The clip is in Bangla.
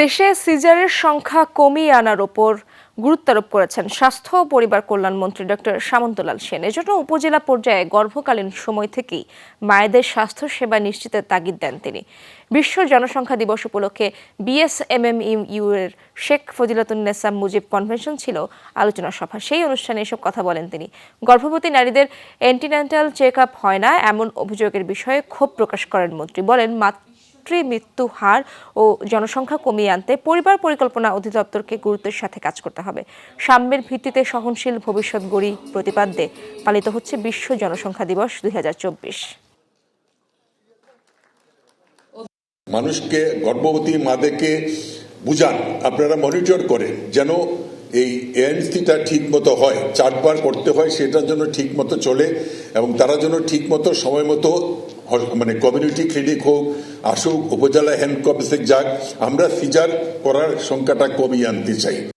দেশে সিজারের সংখ্যা কমিয়ে আনার ওপর গুরুত্ব আরোপ করেছেন স্বাস্থ্য ও পরিবার কল্যাণ মন্ত্রী ডক্টর সামন্তলাল সেন। এজন্য উপজেলা পর্যায়ে গর্ভকালীন সময় থেকেই মায়েদের স্বাস্থ্য সেবা নিশ্চিতের তাগিদ দেন তিনি। বিশ্ব জনসংখ্যা দিবস উপলক্ষে বিএসএমএমইউ এর শেখ ফজিলাতুন্নেসা মুজিব কনভেনশন ছিল আলোচনা সভা। সেই অনুষ্ঠানে এসব কথা বলেন তিনি। গর্ভবতী নারীদের অ্যান্টিন্যান্টাল চেক আপ হয় না, এমন অভিযোগের বিষয়ে ক্ষোভ প্রকাশ করেন মন্ত্রী। বলেন মাতৃ মৃত্যু হার ও জনসংখ্যা কমিয়ে আনতে পরিবার পরিকল্পনা অধিদপ্তরকে গুরুত্বের সাথে কাজ করতে হবে। সাম্যের ভিত্তিতে সহনশীল ভবিষ্যৎ গড়ি প্রতিপাদ্যে পালিত হচ্ছে বিশ্ব জনসংখ্যা দিবস দুই মানুষকে, গর্ভবতী মাদেরকে বুঝান, আপনারা মনিটর করেন যেন এই এএনসিটা ঠিক মতো হয়, চারবার করতে হয়, সেটার জন্য ঠিক মতো চলে এবং তারা যেন ঠিক মতো সময় মতো মানে কমিউনিটি ক্লিনিক হোক, আসুক, উপজেলা হেলথ কমপ্লেক্সে যাক, আমরা সিজার করার সংখ্যাটা কমিয়ে আনতে চাই।